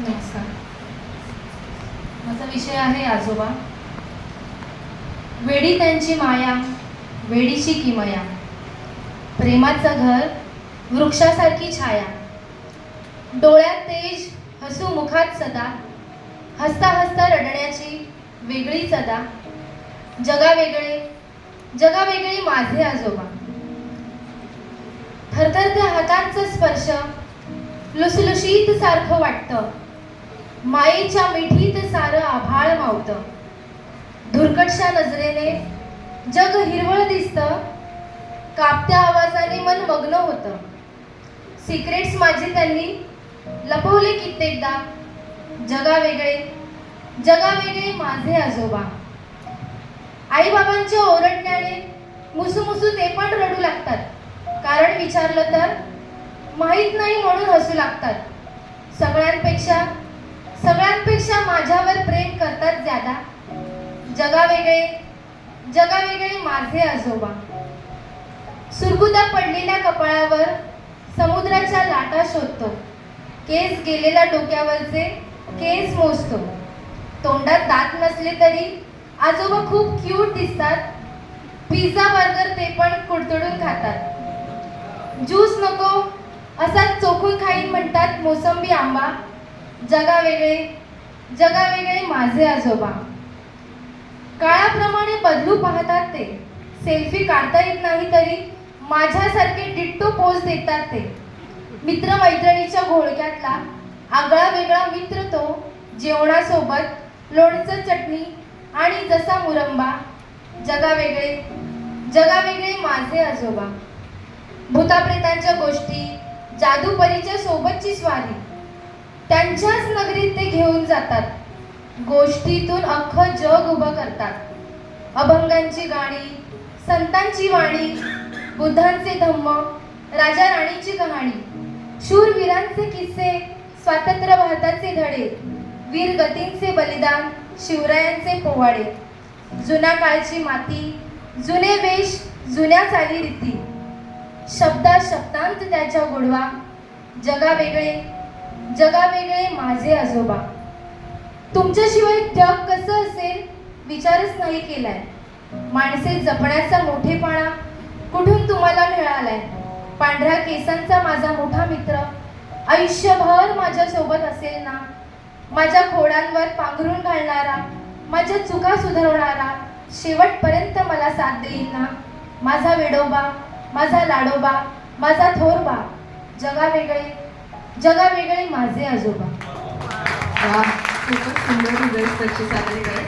नमस्कार. माझा विषय आहे आजोबा. वेडी त्यांची माया वेडीची किमया. प्रेमाचं घर वृक्षासारखी छाया. डोळ्यात तेज हसू मुखात सदा. हसता हसता रडण्याची वेगळी सदा. जगा वेगळे जगा वेगळी माझे आजोबा. थरथरत्या हातांचा स्पर्श लुसलुशीत सारखं वाटतं. मायेच्या मिठीत सारं आभाळ मावतं. धुरकटशा नजरेने जग हिरवळ दिसतं. कापत्या आवाजाने मन मग्न होतं. सिक्रेट्स माझे त्यांनी लपवले कित्येकदा. जगा वेगळे जगा वेगळे माझे आजोबा. आईबाबांच्या ओरडण्याने मुसुमुसू ते पण रडू लागतात. कारण विचारलं तर माहीत नाही म्हणून हसू लागतात. सगळ्यांपेक्षा सगळ्यांपेक्षा माझ्यावर प्रेम करतात ज्यादा. जगावेगळे जगावेगळे माझे आजोबा. सुरगुदा पडलेल्या कपाळावर समुद्राच्या लाटा शोधतो. केस गेलेल्या डोक्यावरचे केस मोजतो. तोंडात दात नसले तरी आजोबा खूप क्यूट दिसतात. पिझ्झा बर्गर ते पण कुडतुडून खातात. ज्यूस नको असाच चोखून खाईन म्हणतात मोसंबी आंबा. जगा वेगळे जगा वेगळे माझे आजोबा. काळाप्रमाणे बदलू पाहतात ते. सेल्फी काढता येत नाही तरी माझ्यासारखे डिट्टो पोज देतात ते. मित्र मैत्रिणीच्या घोळक्यातला आगळा वेगळा मित्र तो जेवणासोबत लोणचं चटणी आणि जसा मुरंबा. जगावेगळे जगावेगळे जगा वेगळे माझे आजोबा. भूताप्रेतांच्या गोष्टी जादूपरीच्या सोबतची स्वारी. त्यांच्याच नगरीत ते घेऊन जातात. गोष्टीतून अख्खं जग उभं करतात. अभंगांची गाणी संतांची वाणी बुद्धांचे धम्म राजा राणीची कहाणी शूरवीरांचे किस्से स्वातंत्र्य भारताचे धडे वीर गतींचे बलिदान शिवरायांचे पोवाडे जुन्या काळची माती जुने वेश जुन्या चालीरीती शब्दा शब्दांत त्याच्या गोडवा जगा वेगळे जगावेगळे माझे आजोबा. तुमच्याशिवाय जग कसं असेल विचारच नाही केलाय. माणसे जपण्याचा मोठेपणा कुठून तुम्हाला मिळालाय? पांढऱ्या केसांचा माझा मोठा मित्र आयुष्यभर माझ्या सोबत असेल ना? माझ्या खोडांवर पांघरून घालणारा माझ्या चुका सुधारवणारा शेवटपर्यंत मला साथ देईल ना? माझा वेडोबा माझा लाडोबा माझा थोरबा जगावेगळे जगा वेगळे माझे आजोबा. खूपच सुंदर हृदयस्पर्शी सादरीकरण.